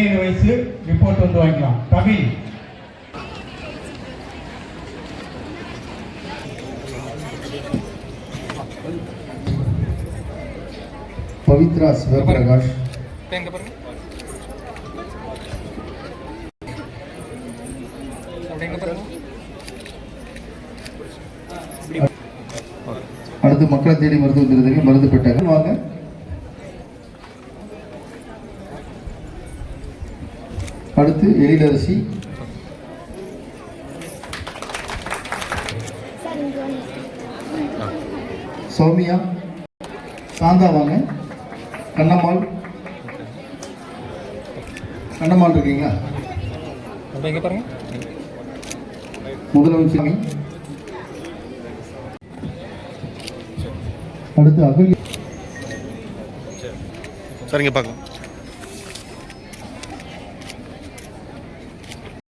பதினேழு வயசு ரிப்போர்ட் வந்து வாங்கிக்கலாம். கவின் பவித்ரா சிவபிரகாஷ். அடுத்து மக்களை தேடி மருத்துவ திருத்தங்க மருந்து பெட்டாங்க வாங்க. அடுத்து எழிலரசி. சௌமியா. சாந்தா வாங்க. கண்ணம்மாள். கண்ணம்மாள் இருக்கீங்களா? பாருங்க முதலமைச்சர் அடுத்து அகல் சரிங்க பார்க்கலாம்.